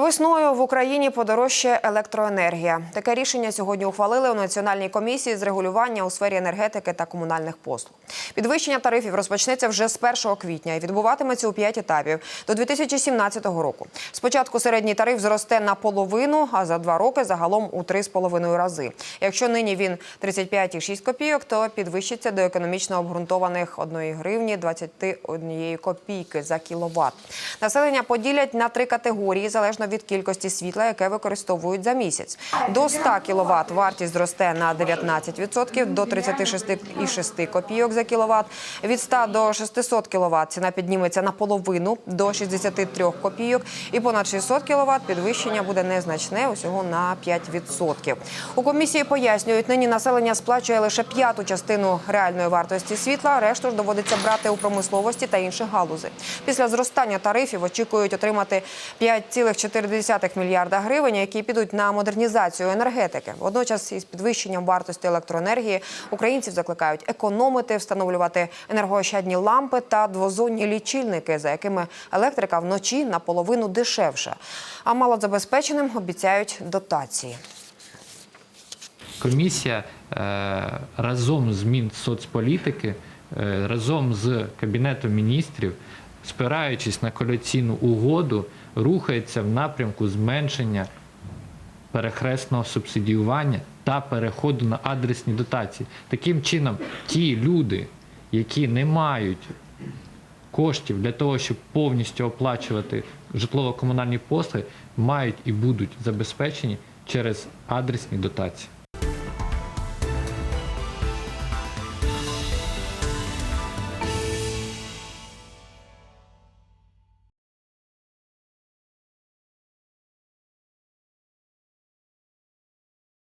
Весною в Україні подорожчає електроенергія. Таке рішення сьогодні ухвалили у Національній комісії з регулювання у сфері енергетики та комунальних послуг. Підвищення тарифів розпочнеться вже з 1 квітня і відбуватиметься у 5 етапів до 2017 року. Спочатку середній тариф зросте на половину, а за два роки загалом у 3,5 рази. Якщо нині він 35,6 копійок, то підвищиться до економічно обґрунтованих 1 гривні 21 копійки за кіловат. Населення поділять на три категорії залежно від кількості світла, яке використовують за місяць. До 100 кВт вартість зросте на 19% до 36,6 копійок за кіловат. Від 100 до 600 кВт ціна підніметься на половину до 63 копійок. І понад 600 кВт підвищення буде незначне, усього на 5%. У комісії пояснюють, нині населення сплачує лише п'яту частину реальної вартості світла, решту ж доводиться брати у промисловості та інших галузей. Після зростання тарифів очікують отримати 5,4 мільярда гривень, які підуть на модернізацію енергетики. Водночас із підвищенням вартості електроенергії українців закликають економити, встановлювати енергоощадні лампи та двозонні лічильники, за якими електрика вночі наполовину дешевша. А малозабезпеченим обіцяють дотації. Комісія е, разом з Мінсоцполітики, е, разом з Кабінетом міністрів, спираючись на коаліційну угоду, рухається в напрямку зменшення перехресного субсидіювання та переходу на адресні дотації. Таким чином, ті люди, які не мають коштів для того, щоб повністю оплачувати житлово-комунальні послуги, мають і будуть забезпечені через адресні дотації.